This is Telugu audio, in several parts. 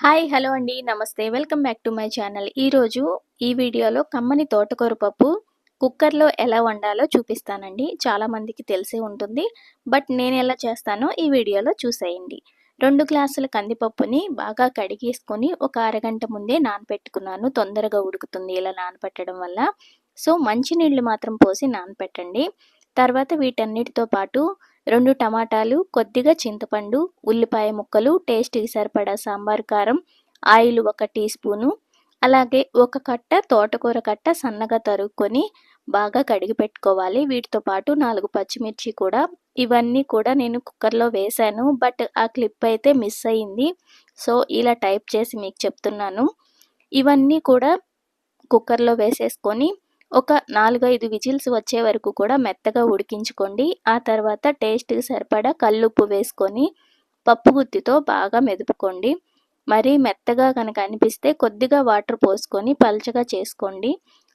హాయ్ హలో అండి. నమస్తే. Welcome back to my channel. ఈరోజు ఈ వీడియోలో కమ్మని తోటకూర పప్పు కుక్కర్లో ఎలా వండాలో చూపిస్తానండి. చాలామందికి తెలిసే ఉంటుంది. బట్ నేను ఎలా చేస్తానో ఈ వీడియోలో చూసేయండి. రెండు గ్లాసుల కందిపప్పుని బాగా కడిగేసుకొని ఒక అరగంట ముందే నానపెట్టుకున్నాను. తొందరగా ఉడుకుతుంది ఇలా నానపెట్టడం వల్ల. సో మంచినీళ్ళు మాత్రం పోసి నానపెట్టండి. తర్వాత వీటన్నిటితో పాటు రెండు టమాటాలు కొద్దిగా చింతపండు ఉల్లిపాయ ముక్కలు టేస్ట్కి సరిపడా సాంబార్ కారం ఆయిల్ ఒక టీ స్పూను అలాగే ఒక కట్ట తోటకూర కట్ట సన్నగా తరుక్కొని బాగా కడిగి పెట్టుకోవాలి. వీటితో పాటు నాలుగు పచ్చిమిర్చి కూడా. ఇవన్నీ కూడా నేను కుక్కర్లో వేశాను బట్ ఆ క్లిప్ అయితే మిస్ అయింది. సో ఇలా టైప్ చేసి మీకు చెప్తున్నాను. ఇవన్నీ కూడా కుక్కర్లో వేసేసుకొని ఒక నాలుగైదు విజిల్స్ వచ్చే వరకు కూడా మెత్తగా ఉడికించుకోండి. ఆ తర్వాత టేస్ట్కి సరిపడా కల్లుప్పు వేసుకొని పప్పు గుత్తితో బాగా మెదుపుకోండి. మరీ మెత్తగా కనుక అనిపిస్తే కొద్దిగా వాటర్ పోసుకొని పల్చగా చేసుకోండి.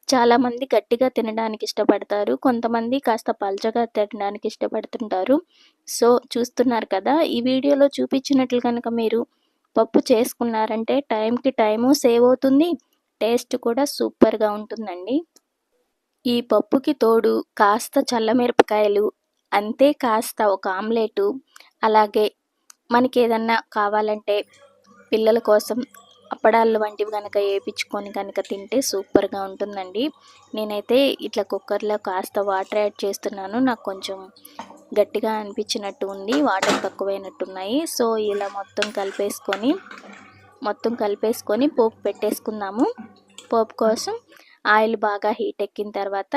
చాలామంది గట్టిగా తినడానికి ఇష్టపడతారు. కొంతమంది కాస్త పల్చగా తినడానికి ఇష్టపడుతుంటారు. సో చూస్తున్నారు కదా ఈ వీడియోలో చూపించినట్లు కనుక మీరు పప్పు చేసుకున్నారంటే టైంకి టైము సేవ్ అవుతుంది. టేస్ట్ కూడా సూపర్గా ఉంటుందండి. ఈ పప్పుకి తోడు కాస్త చల్లమిరపకాయలు అంతే కాస్త ఒక ఆమ్లెటు అలాగే మనకి ఏదన్నా కావాలంటే పిల్లల కోసం అప్పడాలు వంటివి కనుక వేయించుకొని కనుక తింటే సూపర్గా ఉంటుందండి. నేనైతే ఇట్లా కుక్కర్లో కాస్త వాటర్ యాడ్ చేస్తున్నాను. నాకు కొంచెం గట్టిగా అనిపించినట్టు ఉంది వాటర్ తక్కువైనట్టున్నాయి. సో ఇలా మొత్తం కలిపేసుకొని మొత్తం కలిపేసుకొని పోపు పెట్టేసుకుందాము. పోపు కోసం ఆయిల్ బాగా హీట్ ఎక్కిన తర్వాత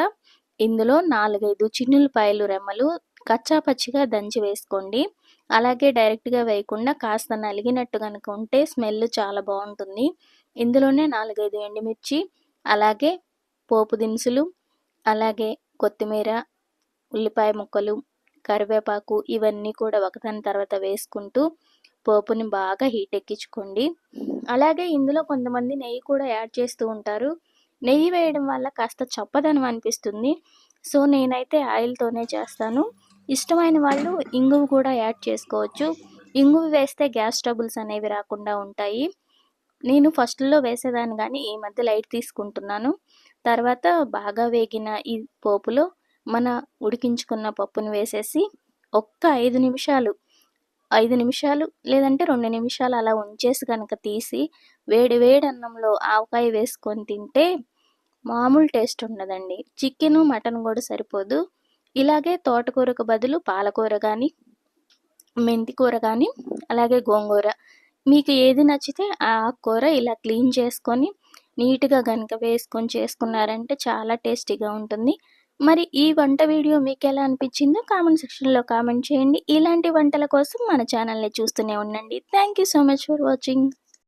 ఇందులో నాలుగైదు చిన్నులపాయలు రెమ్మలు కచ్చా పచ్చిగా దంచి వేసుకోండి. అలాగే డైరెక్ట్గా వేయకుండా కాస్త నలిగినట్టు కనుక ఉంటే స్మెల్ చాలా బాగుంటుంది. ఇందులోనే నాలుగైదు ఎండుమిర్చి అలాగే పోపు దినుసులు అలాగే కొత్తిమీర ఉల్లిపాయ ముక్కలు కరివేపాకు ఇవన్నీ కూడా ఒకదాని తర్వాత వేసుకుంటూ పోపుని బాగా హీట్ ఎక్కించుకోండి. అలాగే ఇందులో కొంతమంది నెయ్యి కూడా యాడ్ చేస్తూ ఉంటారు. నెయ్యి వేయడం వల్ల కాస్త చప్పదనం అనిపిస్తుంది. సో నేనైతే ఆయిల్తోనే చేస్తాను. ఇష్టమైన వాళ్ళు ఇంగువ కూడా యాడ్ చేసుకోవచ్చు. ఇంగువ వేస్తే గ్యాస్ ట్రబుల్స్ అనేవి రాకుండా ఉంటాయి. నేను ఫస్ట్లో వేసేదాన్ని కానీ ఈ మధ్య లైట్ తీసుకుంటున్నాను. తర్వాత బాగా వేగిన ఈ పోపులో మన ఉడికించుకున్న పప్పును వేసేసి ఒక్క ఐదు నిమిషాలు ఐదు నిమిషాలు లేదంటే రెండు నిమిషాలు అలా ఉంచేసి కనుక తీసి వేడి వేడి అన్నంలో ఆవకాయ వేసుకొని తింటే మామూలు టేస్ట్ ఉండదండి. చికెను మటన్ కూడా సరిపోదు. ఇలాగే తోటకూరకు బదులు పాలకూర కానీ మెంతి కూర కానీ అలాగే గోంగూర. మీకు ఏది నచ్చితే ఆ కూర ఇలా క్లీన్ చేసుకొని నీట్గా కనుక వేసుకొని చేసుకున్నారంటే చాలా టేస్టీగా ఉంటుంది. మరి ఈ వంట వీడియో మీకు ఎలా అనిపించిందో కామెంట్ సెక్షన్లో కామెంట్ చేయండి. ఇలాంటి వంటల కోసం మన ఛానల్ని చూస్తూనే ఉండండి. Thank you so much for watching.